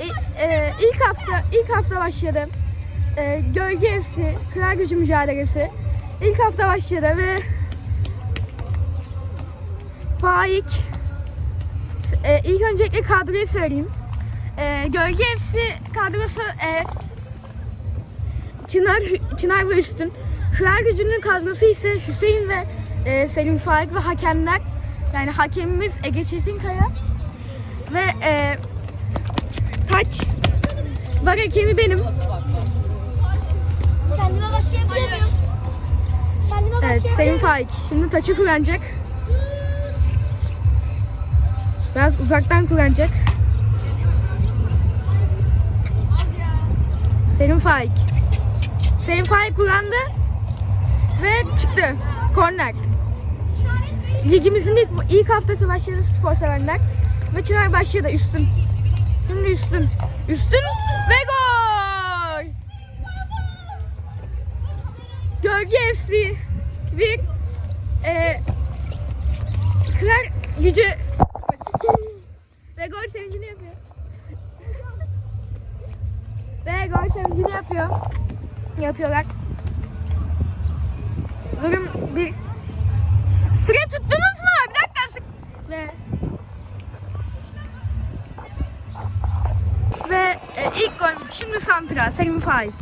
İ- e, ilk hafta ilk hafta başladı. E, Gölge FC, Kral Gücü mücadelesi. İlk hafta başladı ve Faik e, ilk öncelikle kadroyu söyleyeyim. E, Gölge FC kadrosu e, Çınar, Çınar ve Üstün. Kral Gücü'nün kadrosu ise Hüseyin ve e, Selim Faik ve hakemler. Yani hakemimiz Ege Çetinkaya ve e, taç var hakemi benim. Kendime başlayabiliyor muyum? Kendime Evet başlayabiliyor muyum? Faik. Şimdi taçı kullanacak. Biraz uzaktan kullanacak. Selim Faik. Selim Faik kullandı ve çıktı. Korner. Ligimizin ilk, ilk haftası başladı spor severler. Ve Çınar başladı üstün. Şimdi üstün. Üstün ve gol! Gölge FC bir e, kırar gücü ve gol sevincini yapıyor. Ve gol sevincini yapıyor. Yapıyorlar. Durum bir Süre tuttunuz mu? Bir dakika. Ve e, ilk gol şimdi santra Selim Faik.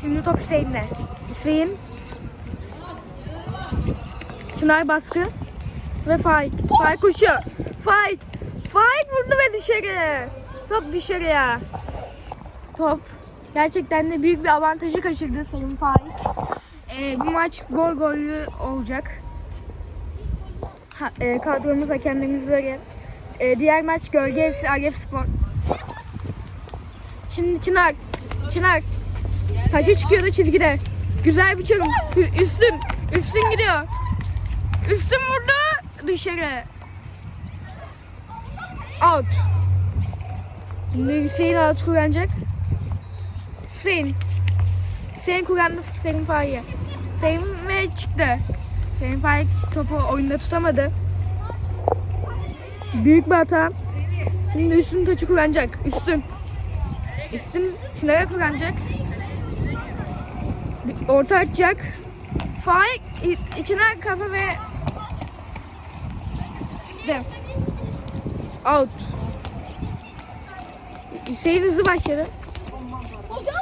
Şimdi top Hüseyin'de. Hüseyin Çınar baskı ve Faik. Faik koşuyor. Faik. Faik vurdu ve dışarı. Top dışarıya. Top gerçekten de büyük bir avantajı kaçırdı Selim Faik. Ee, bu maç gol gollü olacak. Ha, e, kadromuz hakemlerimiz böyle. E, diğer maç Gölge FC Arif Spor. Şimdi Çınar. Çınar. Taça çıkıyordu çizgide. Güzel bir çalım. Üstün. Üstün gidiyor. Üstün vurdu. Dışarı. Out. Şimdi Hüseyin out kullanacak. Hüseyin. Hüseyin kullandı Selim Faik'e. Selim ve çıktı. Selim Faik topu oyunda tutamadı. Büyük bir hata. Şimdi üstün taçı kullanacak. Üstün. Üstün Çınar'a kullanacak. Orta açacak. Faik içine kafa ve çıktı. Out. Hüseyin hızlı başladı. Hocam.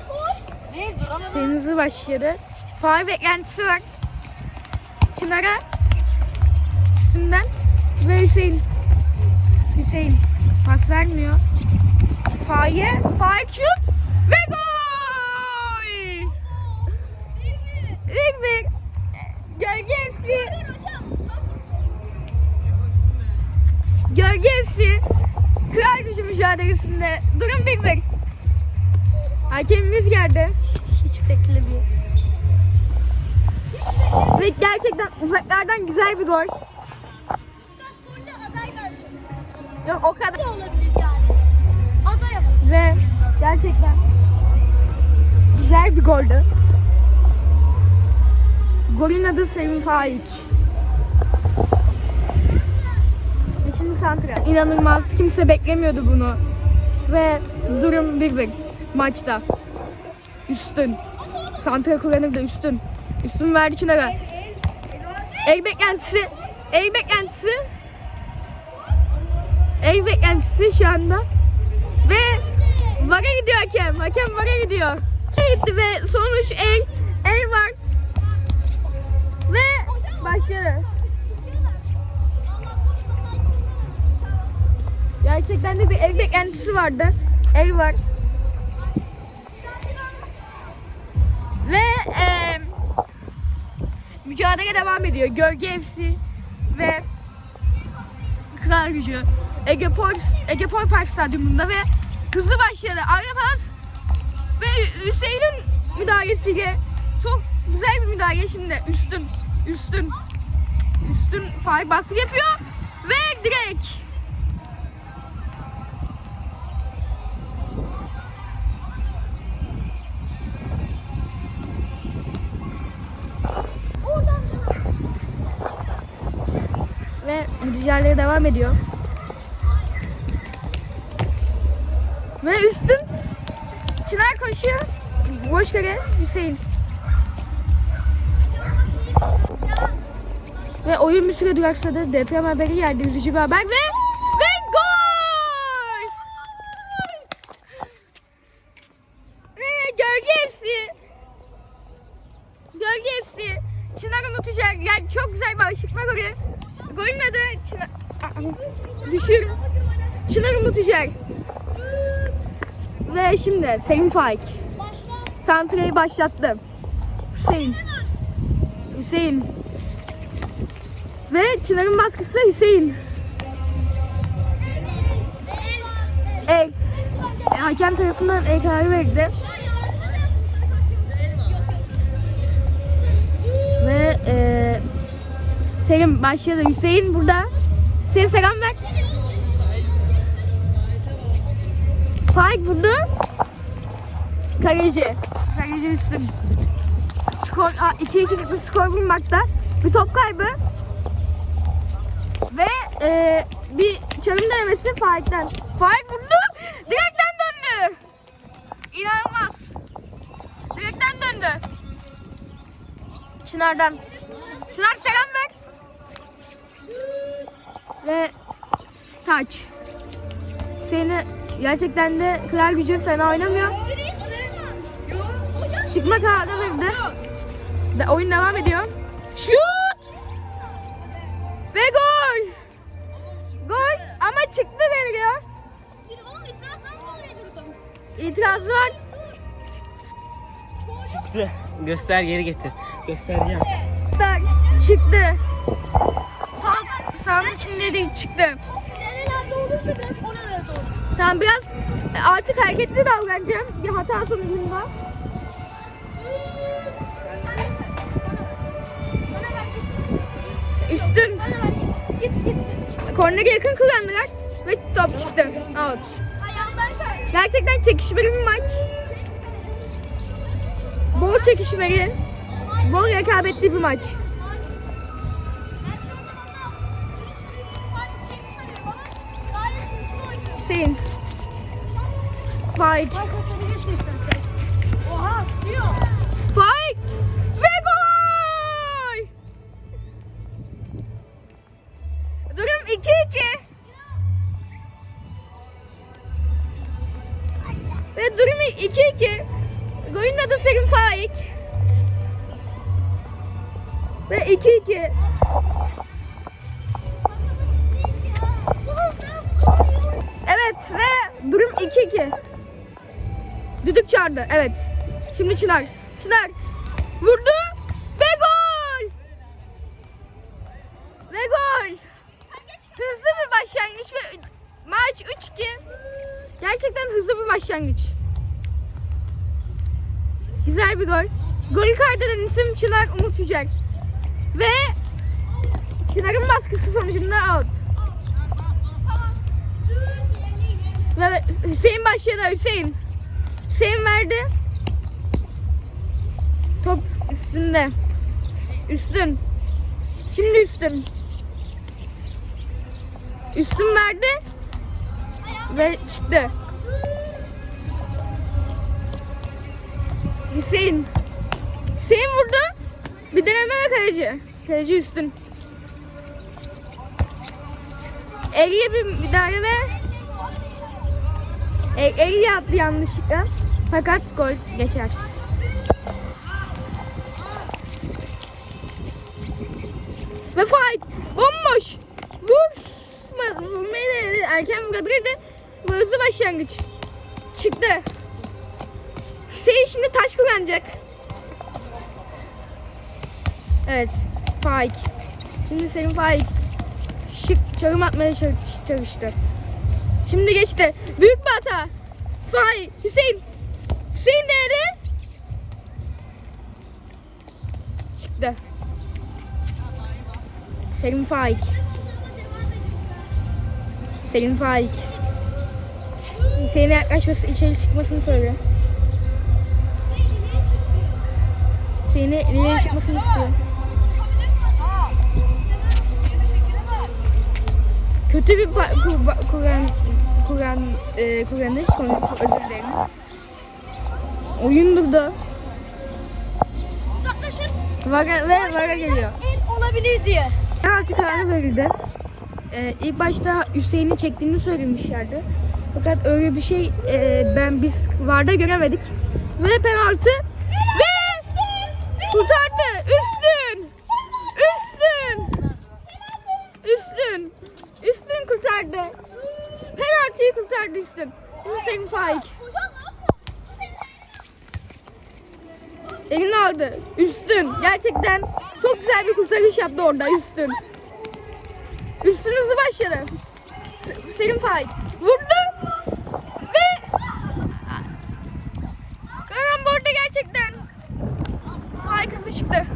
Hüseyin hızlı başladı. Faul beklentisi var. Çınar'a üstünden ve Hüseyin. Hüseyin pas vermiyor. Faik'e Faik şut ve gol! Bir bir. Gölge. Hocam. Gölge FC. Kral gücü mücadelesinde durum bir bir. Hakemimiz geldi. Hiç beklemiyor. Ve gerçekten uzaklardan güzel bir gol. Yok o kadar. Olabilir yani? Ve gerçekten güzel bir goldü. Golün adı Selim Faik. Ve şimdi santra. İnanılmaz. Kimse beklemiyordu bunu. Ve durum 1-1 maçta. Üstün. Santra kullanır da üstün. Üstün verdi Çınar'a. El beklentisi. El beklentisi. El beklentisi şu anda. Ve Vara gidiyor hakem. Hakem vara gidiyor. Gitti ve sonuç el. El var. Ve başladı. Gerçekten de bir el beklentisi vardı. El var. Ve eee mücadele devam ediyor. Gölge FC ve Kral Gücü Egepol, Egepol Park Stadyumunda ve hızlı başladı. Arka pas ve Hü- Hüseyin'in müdahalesiyle çok güzel bir müdahale şimdi. Üstün, üstün, üstün faal baskı yapıyor ve direkt. Ve mücadele devam ediyor. Ve üstün Çınar koşuyor. Boş kare Hüseyin. Ve oyun bir süre duraksadı. Deprem haberi geldi. Üzücü bir haber ve ve gol! Ve gölge hepsi. Gölge hepsi. Çınar unutacak. Yani çok güzel bir aşıkma golü. Golün adı Çınar... Düşür. Çınar unutacak. Ve şimdi Selim Faik. Santra'yı başlattı. Hüseyin. Hüseyin. Ve Çınar'ın baskısı Hüseyin. El. E, hakem tarafından el kararı verildi. Ve e, Selim başladı. Hüseyin burada. Hüseyin selam ver. Faik vurdu. Kaleci. Kaleci üstün. Skor 2-2'lik bir skor bulmakta. Bir top kaybı. Ve e, bir çalım denemesi Faik'ten. Faik vurdu. Direkten döndü. İnanılmaz. Direkten döndü. Çınar'dan. Çınar selam ver. Ve taç. Seni gerçekten de kral gücü fena oynamıyor. Çıkma kararı verildi. Ve oyun devam ediyor. Şut! Ve gol! Gol ama çıktı deniliyor. İtiraz var. Çıktı. Göster geri getir. Göstereceğim. Tak, Çıktı. Sahanın içinde değil çıktı. Nerelerde olursa biraz ona. Sen biraz e, artık hareketli davranacağım bir hata sonucunda. Üstün. Git git. Kornere yakın kullandılar ve top çıktı. Out. Gerçekten çekişmeli bir maç. Bol çekişmeli. Bol rekabetli bir maç. Hüseyin. Faik. Oha. Faik. Ve gol. Durum 2-2. Ve durum 2-2. Golün adı Selim Faik. Ve 2-2. Evet ve durum 2-2. Düdük çağırdı. Evet. Şimdi Çınar. Çınar. Vurdu. Ve gol. Ve gol. Hızlı bir başlangıç ve maç 3-2. Gerçekten hızlı bir başlangıç. Güzel bir gol. Golü kaydeden isim Çınar Umut Yücel. Ve Çınar'ın baskısı sonucunda out. Ve Hüseyin başladı. Hüseyin. Hüseyin verdi. Top üstünde. Üstün. Şimdi üstün. Üstün verdi. Ve çıktı. Hüseyin. Hüseyin vurdu. Bir deneme ve kaleci. Kaleci üstün. Elle bir müdahale ve e, el yaptı yanlışlıkla. Fakat gol geçersiz. Ve fight bomboş. Vur. Vurmayı denedi. Erken vurabilirdi. Bu hızlı başlangıç. Çıktı. Hüseyin şimdi taş kullanacak. Evet. Faik. Şimdi senin Faik. Şık çalım atmaya çalış- çalıştı. Şimdi geçti. Büyük bir hata. Faik. Hüseyin. Hüseyin denedi. Çıktı. Selim Faik. Selim Faik. Hüseyin'e yaklaşması, içeri çıkmasını söylüyor. Hüseyin'e ileriye çıkmasını istiyor. Kötü bir pa- ku- ba- kuran, kuran e, kullanış. Konu, özür dilerim. Oyun durdu. Uzaklaşın. Vaga ve Vaga geliyor. En olabilir diye. Penaltı kararı verildi. Ee, ilk başta Hüseyin'i çektiğini söylemişlerdi. Fakat öyle bir şey e, ben biz varda göremedik. Ve penaltı ve kurtardı. Üstün. Üstün. Üstün. Üstün kurtardı. Penaltıyı kurtardı Üstün. Hüseyin Faik. Elini aldı. Üstün. Gerçekten çok güzel bir kurtarış yaptı orada Üstün. Üstün hızlı başladı. Selim Faik. Vurdu. Ve Karambol'da gerçekten Faik hızlı çıktı.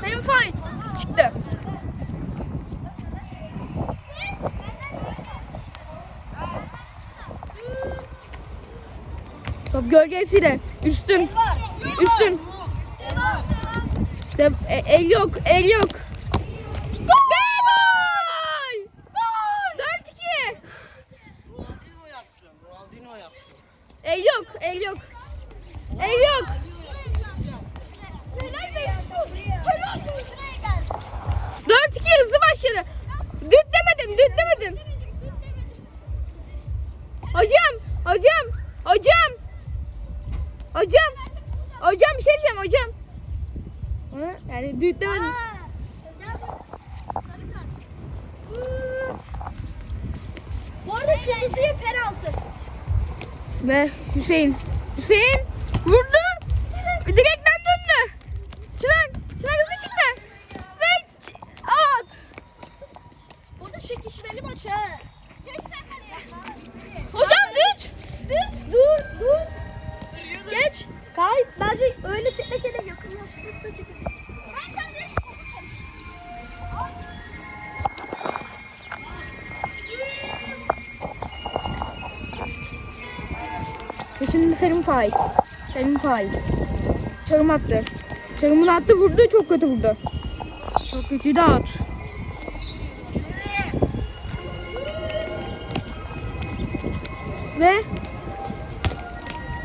Selim Faik çıktı. Gölgesiyle üstün. Üstün. De, e, el yok, el yok. Ve gol! Gol! 4-2. Ronaldinho yaptı. Ronaldinho yaptı. El yok, el yok. El yok. Helal be Yusuf. Helal be şuraya gel. 4-2 hızlı başladı. Düt demedin, düt demedin. Hocam, hocam, hocam. Hocam, hocam bir şey diyeceğim hocam. Ona yani kart. Bu arada kırmızıya penaltı. Ve Hüseyin. Hüseyin vurdu. Direkten döndü. Çınar, Çınar hızlı çıktı. Ve out. Burada çekişmeli maç ha. Kay bence öyle çekmek yerine yakınlaştırıp da çekin. Ben sen de Ve şimdi Selim Faik. Selim Faik. Çarım attı. Çarımını attı vurdu. Çok kötü vurdu. Çok kötüydü out. Ve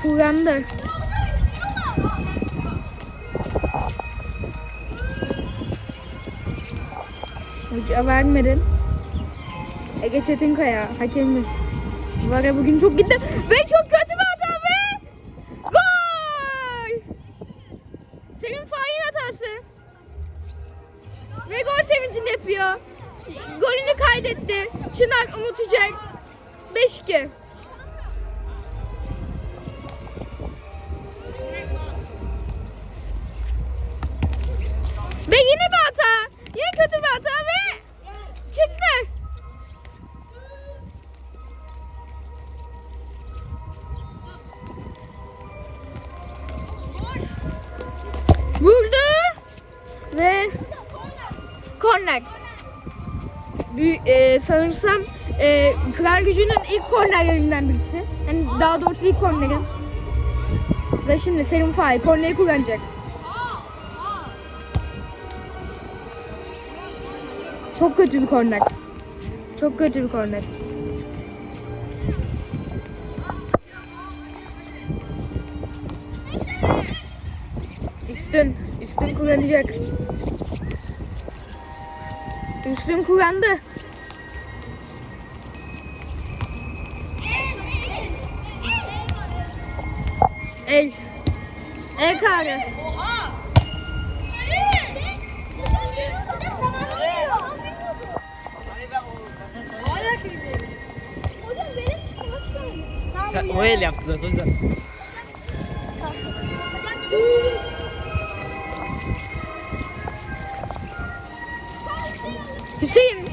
kullandı. Hoca vermedin. Ege Çetinkaya hakemimiz. Var ya bugün çok gitti ve çok kötü bir hata ve gol! Senin fail hatası. Ve gol sevincini yapıyor. Golünü kaydetti. Çınar unutacak. 5-2. Ve yine bir hata. Yine kötü bir hata ve çıktı. Vurdu ve korner. E, sanırsam e, Kral Gücü'nün ilk kornerlerinden birisi. Yani daha doğrusu ilk korneri. Ve şimdi Selim Faik korneri kullanacak. Çok kötü bir korner. Çok kötü bir korner. Üstün. Üstün kullanacak. Üstün kullandı. El. El karı. O el yaptı zaten o yüzden. Hüseyin.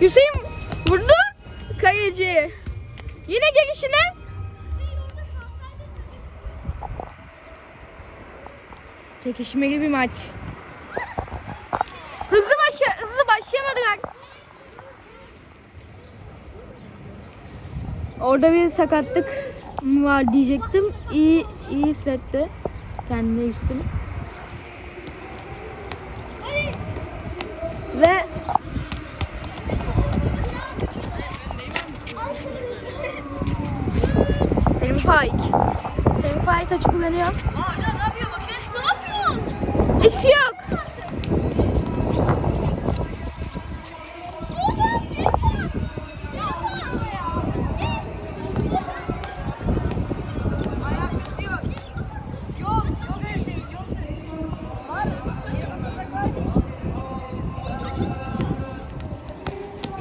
Hüseyin vurdu. Kayıcı. Yine gelişine. Çekişmeli bir maç. Hızlı başla, hızlı başlayamadılar. Orada bir sakatlık var diyecektim. İyi, iyi hissetti kendini üstüm. Ve Selim Faik. Selim Faik açık uyanıyor. Aa, ne yapıyor? Ne yapıyorsun? Hiçbir şey yok.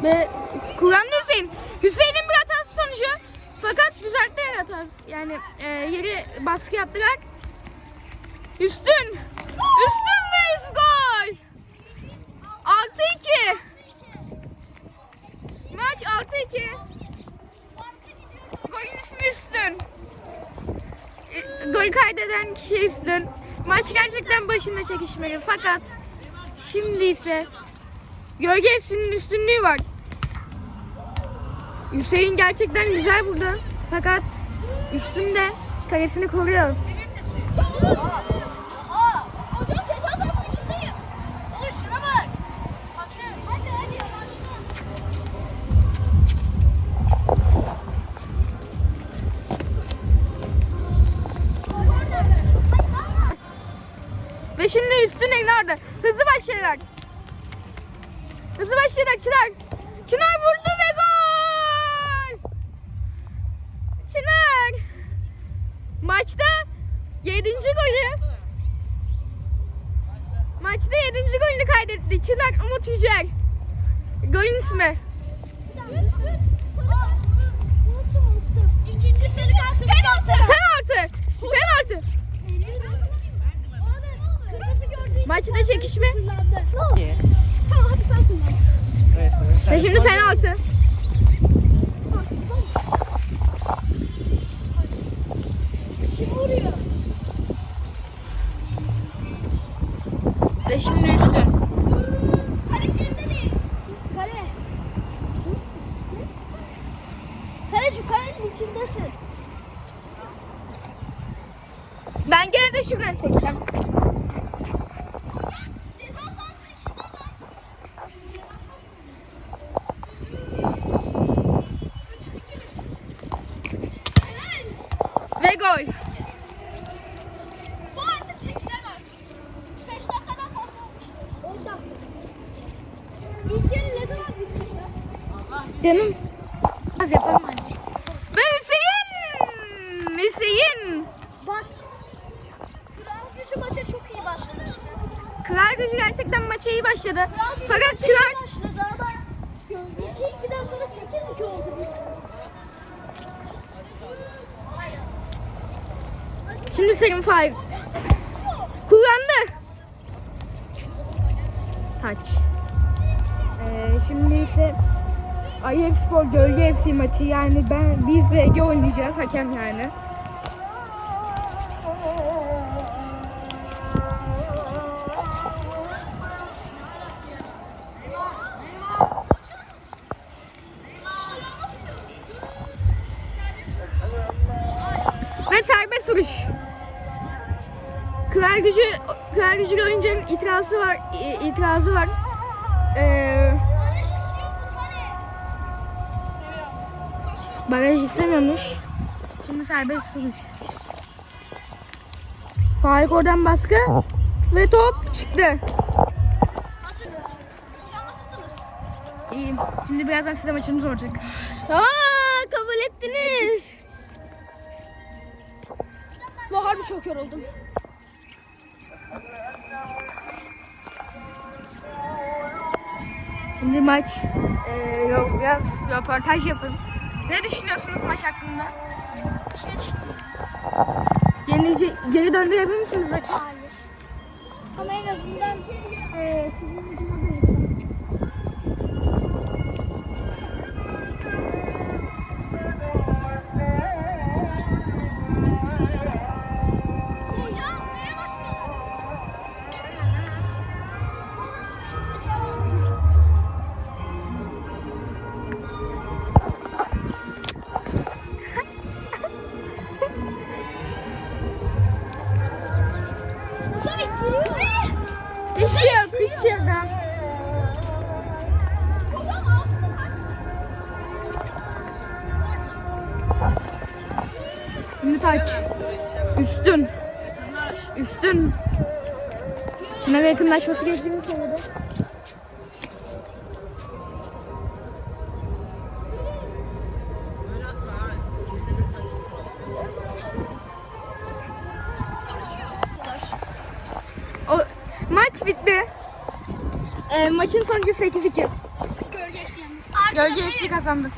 Ve kullandı Hüseyin. Hüseyin'in bir hatası sonucu. Fakat düzelttiler hatası. Yani e, yeri baskı yaptılar. Üstün. Üstün reis gol. 6-2. Maç 6-2. Golün ismi üstün. E, Gol kaydeden kişi üstün. Maç gerçekten başında çekişmeli fakat şimdi ise Gölge hepsinin üstünlüğü var. Hüseyin gerçekten güzel burada. Fakat üstünde kalesini koruyor. Ve şimdi üstün elini orada. Hızlı başlayarak. Hızlı başlayarak Çınar. Çınar vurdu Çınar Umut Yücel. Golün ismi. İkinci kart. Penaltı. Penaltı. Penaltı. Maçta çekişme. kullandı. İyi. Tamam hadi sen kullan. Evet. Ve şimdi penaltı. Kim vuruyor? Ve şimdi üstün. Kale yerinde değil. Kale. Kaleci içindesin. Ben gene de şuradan çekeceğim. Ve gol. Bu artık çekilemez. 5 dakikadan fazla olmuştur. 10 dakika. İlk yarı ne zaman bitecek lan? Canım. Az yapalım hadi. Ve Hüseyin. Hüseyin. Bak. Kral gücü maça çok iyi başlamıştı. Kral gücü gerçekten maça iyi başladı. Kral gücü Fakat maça iyi Çınar başladı ama 2-2'den sonra 8-2 oldu. Şimdi Selim Faik kullandı. Taç. Ee, şimdi ise Ayev Spor Gölge FC maçı yani ben biz ve Ege oynayacağız hakem yani. Gücü, kırar gücü oyuncunun itirazı var, itirazı var. Ee, baraj istemiyormuş. Şimdi serbest vuruş. Faik oradan baskı ve top çıktı. İyiyim. Şimdi birazdan size maçımız olacak. Aa, kabul ettiniz. Bu harbi çok yoruldum. Şimdi maç yok biraz röportaj yapın. Ne düşünüyorsunuz maç hakkında? Yenici geri döndürebilir misiniz maçı? Hayır. Ama en azından eee sizin Küçüyor, küçüyor da. Ümit aç. Üstün. Üstün. Çin'e yakınlaşması gerektiğini söyledi. Maçın sonucu 8-2. Gölgesi yani. Gölge FC kazandı.